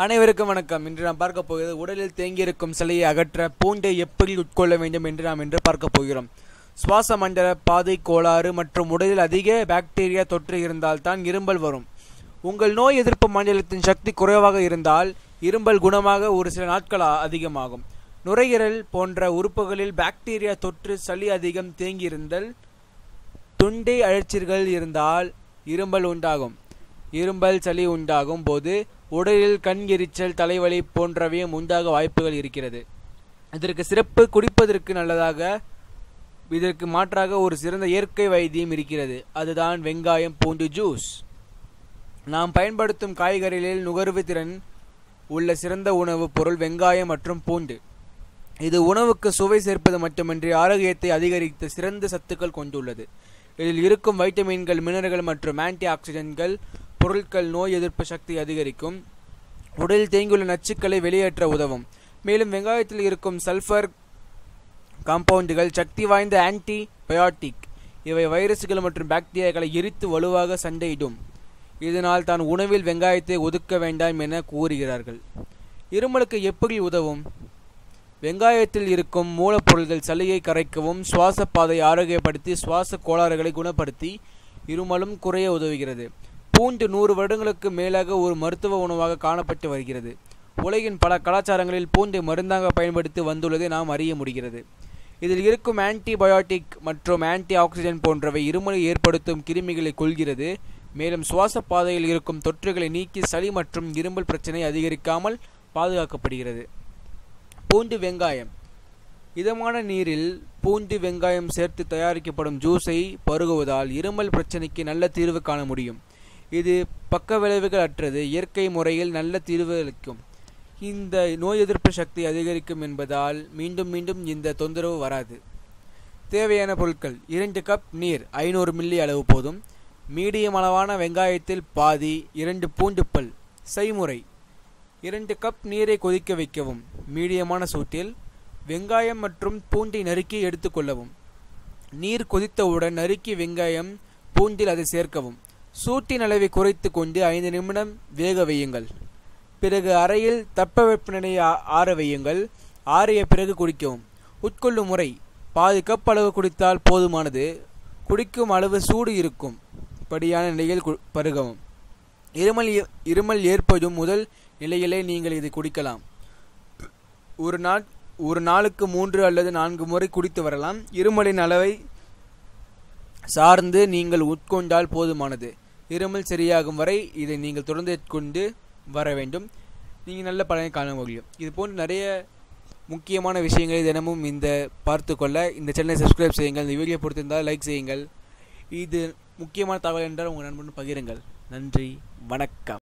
அனைவருக்கும் வணக்கம். இன்று நாம் பார்க்க போகிறது உடலில் தேங்கியிருக்கும் சளியை அகற்ற பூண்டை எப்படி உட்கொள்ள வேண்டும் என்று நாம் இன்று பார்க்க போகிறோம். சுவாச மண்டல பாதை கோளாறு மற்றும் உடலில் அதிக பாக்டீரியா தொற்று இருந்தால்தான் இரும்பல் வரும். உங்கள் நோய் எதிர்ப்பு மண்டலத்தின் சக்தி குறைவாக இருந்தால் இரும்பல் குணமாக ஒரு சில நாட்கள் அதிகமாகும். நுரையீரல் போன்ற உறுப்புகளில் பாக்டீரியா தொற்று சளி அதிகம் தேங்கியிருந்தல் தொண்டை அழற்சிகள் இருந்தால் இரும்பல் உண்டாகும். இரும்பல் சளி உண்டாகும் போது உடலில் கண் எரிச்சல் தலைவலி போன்றவையும் உண்டாக வாய்ப்புகள் இருக்கிறது. இதற்கு சிறப்பு குடிப்பதற்கு நல்லதாக இதற்கு மாற்றாக ஒரு சிறந்த இயற்கை வைத்தியம் இருக்கிறது. அதுதான் வெங்காயம் பூண்டு ஜூஸ். நாம் பயன்படுத்தும் காய்கறிகளில் நுகர்வு திறன் உள்ள சிறந்த உணவுப் பொருள் வெங்காயம் மற்றும் பூண்டு. இது உணவுக்கு சுவை சேர்ப்பது மட்டுமின்றி ஆரோக்கியத்தை அதிகரித்த சிறந்த சத்துக்கள் கொண்டுள்ளது. இதில் இருக்கும் வைட்டமின்கள் மினரல்கள் மற்றும் ஆன்டி ஆக்சிடென்ட்கள் பொருட்கள் நோய் எதிர்ப்பு சக்தி அதிகரிக்கும். உடலில் தேங்கியுள்ள நச்சுக்களை வெளியேற்ற உதவும். மேலும் வெங்காயத்தில் இருக்கும் சல்ஃபர் காம்பவுண்டுகள் சக்தி வாய்ந்த ஆன்டி பயோட்டிக் இவை வைரசுகள் மற்றும் பாக்டீரியாக்களை எரித்து வலுவாக சண்டையிடும். இதனால் தான் உணவில் வெங்காயத்தை ஒதுக்க வேண்டாம் என கூறுகிறார்கள். இருமலுக்கு எப்படி உதவும்? வெங்காயத்தில் இருக்கும் மூலப்பொருள்கள் சளியை கரைக்கவும் சுவாச ஆரோக்கியப்படுத்தி சுவாச கோளாறுகளை குணப்படுத்தி இருமலும் குறைய உதவுகிறது. பூண்டு நூறு வருடங்களுக்கு மேலாக ஒரு மருத்துவ உணவாக காணப்பட்டு வருகிறது. உலகின் பல கலாச்சாரங்களில் பூண்டை மருந்தாக பயன்படுத்தி வந்துள்ளதை நாம் அறிய முடிகிறது. இதில் இருக்கும் ஆன்டிபயோட்டிக் மற்றும் ஆன்டி ஆக்சிஜன் போன்றவை இருமலை ஏற்படுத்தும் கிருமிகளை கொள்கிறது மேலும் சுவாச பாதையில் இருக்கும் தொற்றுகளை நீக்கி சளி மற்றும் இருமல் பிரச்சனை அதிகரிக்காமல் பாதுகாக்கப்படுகிறது. பூண்டு வெங்காயம். இதமான நீரில் பூண்டு வெங்காயம் சேர்த்து தயாரிக்கப்படும் ஜூஸை பருகுவதால் இருமல் பிரச்சனைக்கு நல்ல தீர்வு காண முடியும். இது பக்க விளைவுகள் அற்றது இயற்கை முறையில் நல்ல தீர்வுகளிக்கும் இந்த நோய் எதிர்ப்பு சக்தி அதிகரிக்கும் என்பதால் மீண்டும் மீண்டும் இந்த தொந்தரவு வராது. தேவையான பொருட்கள் இரண்டு கப் நீர் ஐநூறு மில்லி அளவு போதும். மீடியம் அளவான வெங்காயத்தில் பாதி இரண்டு பூண்டு பல் செய்முறை. இரண்டு கப் நீரை கொதிக்க வைக்கவும். மீடியமான சூட்டில் வெங்காயம் மற்றும் பூண்டை நறுக்கி எடுத்துக்கொள்ளவும் நீர் கொதித்தவுடன் நறுக்கி வெங்காயம் பூண்டில் அதை சேர்க்கவும். சூட்டின் அளவை குறைத்து கொண்டு ஐந்து நிமிடம் வேக வையுங்கள். பிறகு அறையில் தட்பவெப்பநிலையை ஆ- ஆற வையுங்கள். ஆறிய பிறகு குடிக்கவும். உட்கொள்ளும் முறை பாதி கப் அளவு குடித்தால் போதுமானது. குடிக்கும் அளவு சூடு இருக்கும். படியான நிலையில் கு- பருகவும். இருமல் ஏ- இருமல் ஏற்படும் முதல் நிலையிலே நீங்கள் இதை குடிக்கலாம். ஒரு நாள் ஒரு நாளுக்கு மூன்று அல்லது நான்கு முறை குடித்து வரலாம். இருமலின் அளவை சார்ந்து நீங்கள் உட்கொண்டால் போதுமானது. இருமல் சரியாகும் வரை இதை நீங்கள் தொடர்ந்து கொண்டு வர வேண்டும். நீங்கள் நல்ல பலனை காண முடியும் இது போன்ற நிறைய முக்கியமான விஷயங்களை தினமும் இந்த பார்த்து கொள்ள இந்த சேனலை சப்ஸ்கிரைப் செய்யுங்கள். இந்த வீடியோ பிடித்திருந்தால் லைக் செய்யுங்கள். இது முக்கியமான தகவல் என்றால் உங்கள் நண்பனுடன் பகிருங்கள். நன்றி. வணக்கம்.